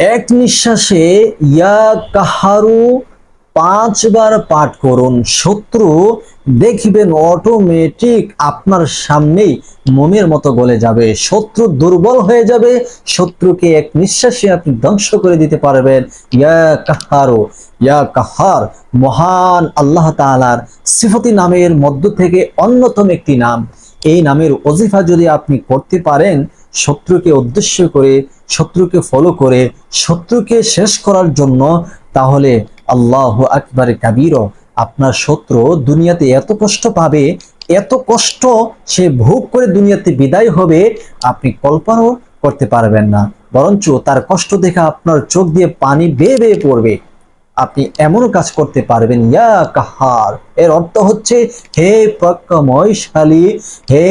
এক নিঃশ্বাসে, ইয়া কাহারু, পাঁচবার পাঠ করুন। শত্রু দেখবেন অটোমেটিক আপনার সামনেই মোমের মতো গলে যাবে। শত্রু দুর্বল হয়ে যাবে। শত্রুকে এক নিঃশ্বাসে আপনি ধ্বংস করে দিতে পারবেন। ইয়া কাহারু, ইয়া কাহার, মহান আল্লাহ তাআলার সিফতি নামের মধ্য থেকে অন্যতম একটি নাম। এই নামের অজিফা যদি আপনি করতে পারেন শত্রুকে উদ্দেশ্য করে, শত্রুকে ফলো করে, শত্রুকে শেষ করার জন্য তাহলে আল্লাহ আকবার কাবির আপনার শত্রু দুনিয়াতে এত কষ্ট পাবে, এত কষ্ট সে ভোগ করে দুনিয়াতে বিদায় হবে, আপনি কল্পনাও করতে পারবেন না। বরঞ্চ তার কষ্ট দেখে আপনার চোখ দিয়ে পানি বেয়ে বেয়ে পড়বে। আপনি এমনও কাজ করতে পারবেন, ইয়া কাহার। এর অর্থ হচ্ছে, হে প্রজ্ঞাময়শালী, হে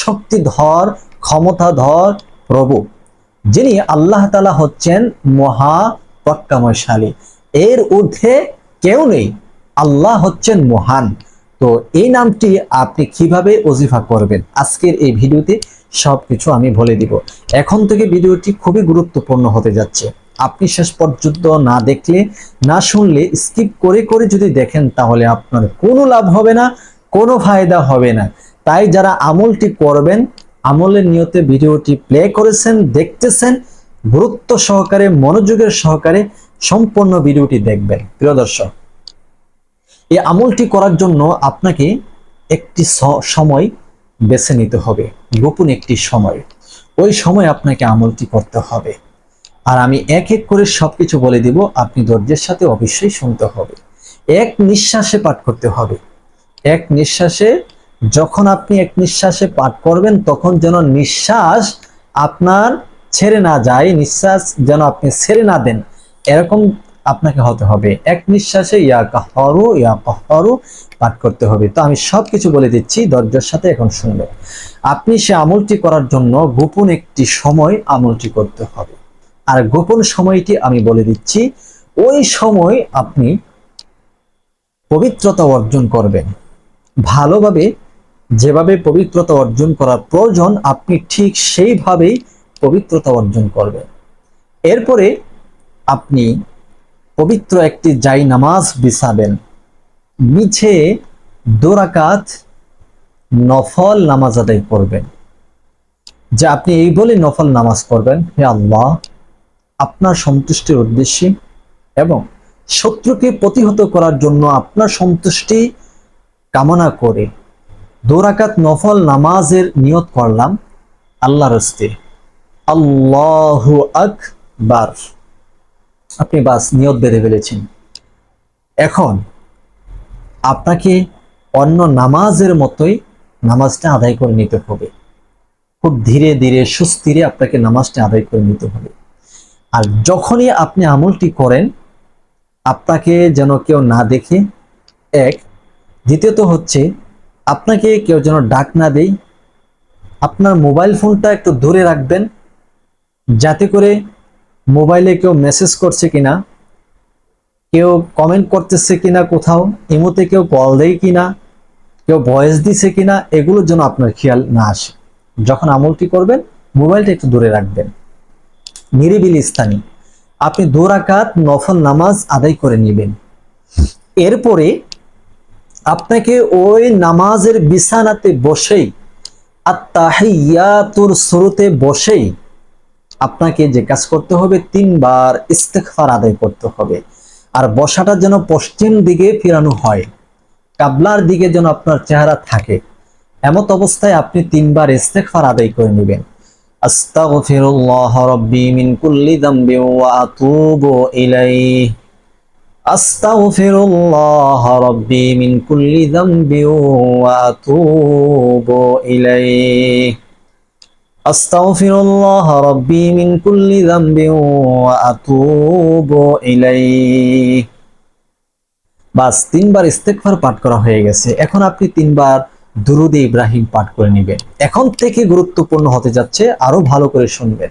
শক্তিধর ক্ষমতাধর প্রভু, যিনি আল্লাহ তালা হচ্ছেন মহা প্রজ্ঞাময়শালী এর ঊর্ধ্বে কেউ নেই, আল্লাহ হচ্ছেন মহান। তো এই নামটি আপনি কীভাবে ওজিফা করবেন? আজকের এই ভিডিওতে সবকিছু আমি বলে দিব। এখন থেকে ভিডিওটি খুবই গুরুত্বপূর্ণ হতে যাচ্ছে। আপনি শেষ পর্যন্ত না দেখলে, না শুনলে স্কিপ করে করে যদি দেখেন, তাহলে আপনার কোনো লাভ হবে না, কোনো ফায়দা হবে না। তাই যারা আমলটি করবেন আমলের নিয়তে ভিডিওটি প্লে করেছেন, দেখতেছেন, গুরুত্ব সহকারে, মনোযোগের সহকারে সম্পূর্ণ ভিডিওটি দেখবেন। প্রিয় দর্শক, এই আমলটি করার জন্য আপনাকে একটি সময় বেছে নিতে হবে, গোপন একটি সময়। ওই সময় আপনাকে আমলটি করতে হবে। আর আমি এক এক করে সবকিছু বলে দিব, আপনি ধৈর্যের সাথে অবশ্যই শুনতে হবে। এক নিঃশ্বাসে পাঠ করতে হবে। এক নিঃশ্বাসে যখন আপনি এক নিঃশ্বাসে পাঠ করবেন, তখন যেন নিঃশ্বাস আপনার ছেড়ে না যায়, নিঃশ্বাস যেন আপনি ছেড়ে না দেন, এরকম আপনাকে হতে হবে। এক নিঃশ্বাসে ইয়া কাহরু ইয়া কাহরু পাঠ করতে হবে। তো আমি সব কিছু বলে দিচ্ছি, ধৈর্যের সাথে এখন শুনবেন আপনি সে আমলটি করার জন্য গোপন একটি সময় আমলটি করতে হবে। আর গোপন সময়টি আমি বলে দিচ্ছি, ওই সময় আপনি পবিত্রতা অর্জন করবেন। ভালোভাবে যেভাবে পবিত্রতা অর্জন করার প্রয়োজন, আপনি ঠিক সেইভাবেই পবিত্রতা অর্জন করবেন। এরপরে আপনি পবিত্র একটি জাই নামাজ বিছাবেন। মিছে দোরাকাত নফল নামাজ আদায় করবেন। যে আপনি এই বলে নফল নামাজ করবেন হে আল্লাহ, আপনার সন্তুষ্টির উদ্দেশ্যে এবং শত্রুকে প্রতিহত করার জন্য আপনার সন্তুষ্টি কামনা করে। দোরাকাত নফল নামাজের নিয়ত করলাম আল্লাহর হস্তে। আল্লাহু আকবার। আপনি বাস, নিয়ত বেঁধে ফেলেছেন। এখন আপনাকে অন্য নামাজের মতোই নামাজটা আদায় করে নিতে হবে। খুব ধীরে ধীরে, সুস্থিরে আপনাকে নামাজটা আদায় করে নিতে হবে। আর যখনই আপনি আমলটি করেন, আপনাকে যেন কেউ না দেখে, এক, দ্বিতীয়ত হচ্ছে আপনাকে কেউ যেন ডাক না দেয় আপনার মোবাইল ফোনটা একটু দূরে রাখবেন, যাতে করে মোবাইলে কেউ মেসেজ করছে কিনা, কেউ কমেন্ট করতেছে কিনা কোথাও, ইমোতে কেউ কল দেয় কিনা, কেউ ভয়েস দিছে কিনা, এগুলোর জন্য আপনার খেয়াল না আসে। যখন আমলটি করবেন, মোবাইলটা একটু দূরে রাখবেন। নিরিবিলি স্থানে। আপনি দোরাকাত নফল নামাজ আদায় করে নেবেন। এরপরে আপনাকে ওই নামাজের বিছানাতে বসেই আত্মাহিয়াতুর শুরুতে বসেই আপনাকে যে কাজ করতে হবে, তিনবার ইস্তেকফার আদায় করতে হবে। আর বসাটা যেন পশ্চিম দিকে ফিরানো হয়, কাবলার দিকে যেন আপনার চেহারা থাকে। এমত অবস্থায় আপনি তিনবার ইস্তেকফার আদায় করে নেবেন। আস্তাগফিরুল্লাহ রাব্বি মিন কুল্লি যামবি ওয়া আতুবু ইলাইহি। আস্তাগফিরুল্লাহ রাব্বি মিন কুল্লি যামবি ওয়া আতুবু ইলাইহি। আস্তাগফিরুল্লাহ রাব্বি মিন কুল্লি যামবি ওয়া আতুবু ইলাইহি। বাস, তিনবার ইস্তেগফার পাঠ করা হয়ে গেছে। এখন আপনি তিনবার দুরুদ ইব্রাহিম পাঠ করে নেবেন। এখন থেকে গুরুত্বপূর্ণ হতে যাচ্ছে, আরও ভালো করে শুনবেন।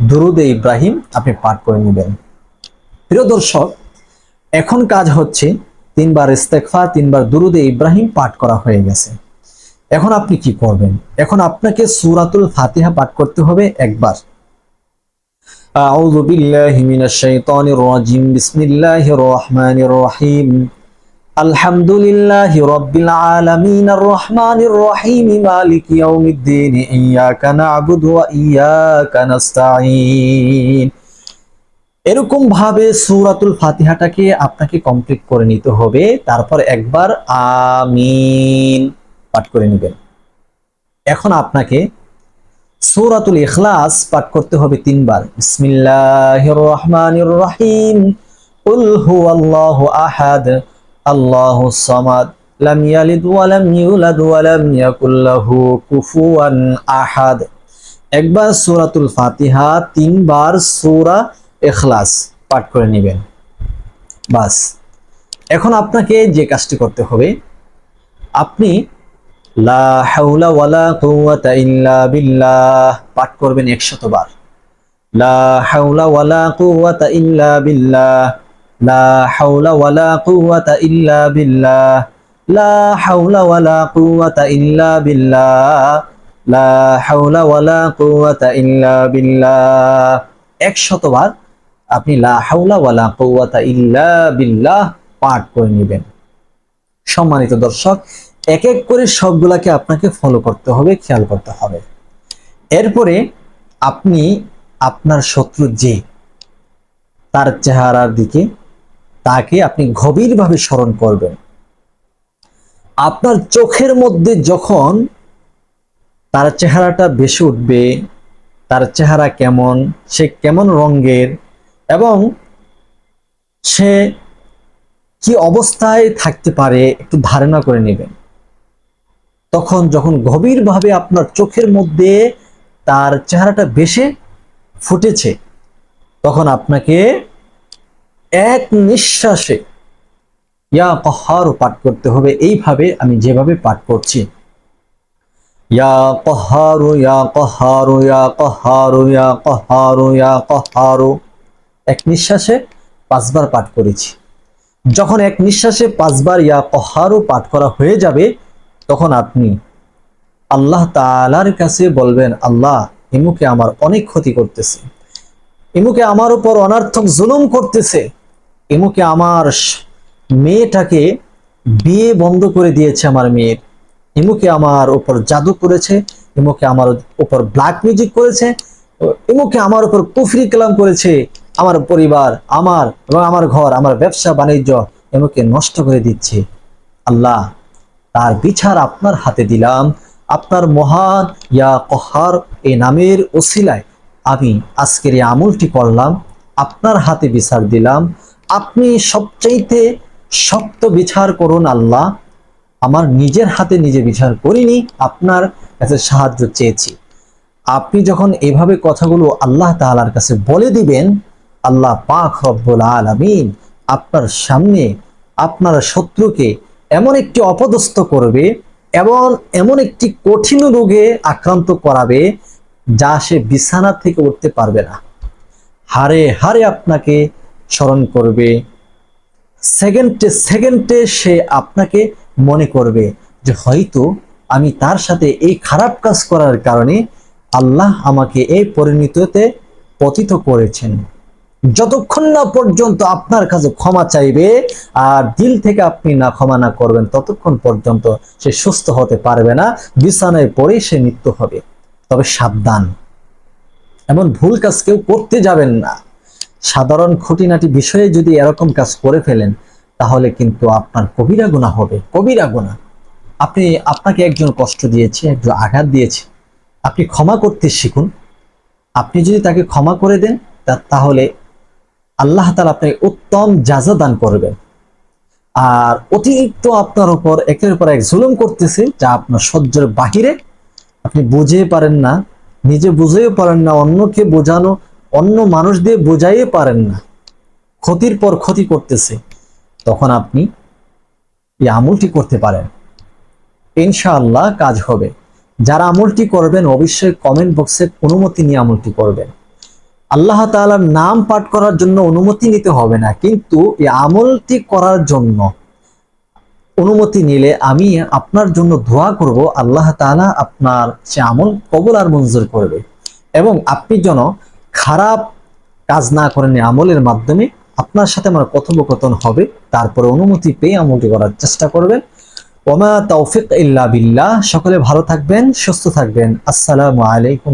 দুরুদে ইব্রাহিম আপনি পাঠ করে নেবেন। প্রিয় দর্শক, এখন কাজ হচ্ছে তিনবার ইস্তেকফা তিনবার দুরুদে ইব্রাহিম পাঠ করা হয়ে গেছে। এখন আপনি কি করবেন? এখন আপনাকে সুরাতুল ফাতিহা পাঠ করতে হবে একবার। আউযু বিল্লাহি মিনাশ শাইতানির রাজিম। বিসমিল্লাহির রহমানির রহিম। আলহামদুলিল্লাহি রাব্বিল আলামিন আর রহমানির রহিম, মালিকি ইয়াউমিদ্দিন, ইয়াকা না'বুদু ওয়া ইয়াকা নাস্তাঈন। এরকম ভাবে সূরাতুল ফাতিহাটাকে আপনাকে কমপ্লিট করে নিতে হবে, তারপর একবার আমিন পাঠ করে নেবেন। এখন আপনাকে সূরাতুল ইখলাস পাঠ করতে হবে তিনবার। বিসমিল্লাহির রহমানির রহিম, কুল হুয়াল্লাহু আহাদ আল্লাহুস সামাদ, লাম ইয়ালিদ ওয়া লাম ইউলাদ ওয়া লাম ইয়াকুল লাহু কুফুয়ান আহাদ। একবার সূরাতুল ফাতিহা, তিনবার সূরা ইখলাস পাঠ করে নেবেন। বাস, এখন আপনাকে যে কাজটি করতে হবে, আপনি লা হাওলা ওয়ালা কুওয়াতা ইল্লা বিল্লাহ পাঠ করবেন 100 বার লা হাওলা ওয়ালা কুওয়াতা ইল্লা বিল্লাহ। লা হাওলা ওয়ালা কুওয়াতা ইল্লা বিল্লাহ। লা হাওলা ওয়ালা কুওয়াতা ইল্লা বিল্লাহ। লা হাওলা ওয়ালা কুওয়াতা ইল্লা বিল্লাহ। 100 বার আপনি লা হাওলা ওয়ালা কুওয়াতা ইল্লা বিল্লাহ পাঠ করে নেবেন। সম্মানিত দর্শক, এক এক করে সবগুলাকে আপনাকে ফলো করতে হবে, খেয়াল করতে হবে। এরপরে আপনি আপনার শত্রু যে, তার চেহারার দিকে তাকে আপনি গভীরভাবে স্মরণ করবেন। আপনার চোখের মধ্যে যখন তার চেহারাটা বেশি উঠবে, তার চেহারা কেমন, সে কেমন রঙের, এবং সে কি অবস্থায় থাকতে পারে একটু ধারণা করে নেবেন। তখন যখন গভীরভাবে আপনার চোখের মধ্যে তার চেহারাটা বেশে ফুটেছে, তখন আপনাকে এক নিঃশ্বাসে ইয়া কহারও পাঠ করতে হবে। এইভাবে আমি যেভাবে পাঠ করছি। ইয়া কহারু ইয়া কহারু ইয়া কহারু ইয়া কহারু ইয়া কহারু এক নিঃশ্বাসে পাঁচবার পাঠ করেছি। যখন এক নিঃশ্বাসে পাঁচবার ইয়া কহারু পাঠ করা হয়ে যাবে, তখন আপনি আল্লাহ তালার কাছে বলবেন, আল্লাহ ইমুকে আমার অনেক ক্ষতি করতেছে। ইমুকে আমার উপর অনার্থক জুলুম করতেছে। ইমুকে আমার মেয়েটাকে বিয়ে বন্ধ করে দিয়েছে আমার মেয়ের। এমুকে আমার উপর জাদু করেছে, এমুকে আমার উপর ব্ল্যাক মিউজিক করেছে, এমুকে আমার উপর কুফরি কালাম করেছে। আমার পরিবার, আমার এবং আমার ঘর, আমার ব্যবসা, বাণিজ্য এমুকে নষ্ট করে দিচ্ছে। আল্লাহ, তার বিচার আপনার হাতে দিলাম। আপনার মহান ইয়া কহার এই নামের ওসিলায় আমি আজকের এই আমলটি করলাম। আপনার হাতে বিচার দিলাম। আপনি সবচাইতে শক্ত বিচার করুন আল্লাহ। আমার নিজের হাতে নিজে বিচার করিনি, আপনার কাছে সাহায্য চেয়েছি। আপনি যখন এভাবে কথাগুলো আল্লাহ তাআলার কাছে বলে দিবেন, আল্লাহ পাক রব্বুল আলামিন আপনার সামনে আপনার শত্রুকে এমন একটি অপদস্থ করবে এবং এমন একটি কঠিন রোগে আক্রান্ত করাবে যা সে বিছানা থেকে উঠতে পারবে না। হারে হারে আপনাকে স্মরণ করবে। সেকেন্ডে সেকেন্ডে সে আপনাকে মনে করবে যে হয়তো আমি তার সাথে এই খারাপ কাজ করার কারণে আল্লাহ আমাকে এই পরিণতিতে পতিত করেছেন। যতক্ষণ না পর্যন্ত আপনার কাছে ক্ষমা চাইবে আর দিল থেকে আপনি না ক্ষমা না করবেন, ততক্ষণ পর্যন্ত সে সুস্থ হতে পারবে না, বিছানায় পড়ে সে মৃত্যু হবে। তবে সাবধান। এমন ভুল কাজ কেউ করতে যাবেন না। সাধারণ খুঁটিনাটি বিষয়ে যদি এরকম কাজ করে ফেলেন, তাহলে কিন্তু আপনার কবিরা গুণা হবে, কবিরা গুণা আপনি, আপনাকে একজন কষ্ট দিয়েছে, একজন আঘাত দিয়েছে। আপনি ক্ষমা করতে শিখুন। আপনি যদি তাকে ক্ষমা করে দেন তাহলে আল্লাহ তালা আপনাকে উত্তম যাজা দান করবেন। আর অতিরিক্ত আপনার উপর, একের পর এক জুলুম করতেছে, যা আপনার সহ্যের বাহিরে। আপনি বুঝে পারেন না, নিজে বুঝেও পারেন না, অন্যকে বোঝানো অন্য মানুষ দিয়ে বোঝাইয়ে পারেন না। ক্ষতির পর ক্ষতি করতেছে। তখন আপনি এই আমলটি করতে পারেন। ইনশাআল্লাহ কাজ হবে। যারা আমলটি করবেন, অবশ্যই কমেন্ট বক্সে অনুমতি নিয়ে আমলটি করবেন। আল্লাহ তাআলার নাম পাঠ করার জন্য অনুমতি নিতে হবে না, কিন্তু এই আমলটি করার জন্য অনুমতি নিলে আমি আপনার জন্য দোয়া করব। আল্লাহ তাআলা আপনার সে আমল কবুল আর মঞ্জুর করবে। এবং আপনি যেন খারাপ কাজ না করেন আমলের মাধ্যমে আপনার সাথে আমার কথোপকথন হবে, তারপরে অনুমতি পেয়ে আমলটি করার চেষ্টা করবেন। ওমা তৌফিক ইল্লা বিল্লাহ। সকলে ভালো থাকবেন, সুস্থ থাকবেন। আসসালামু আলাইকুম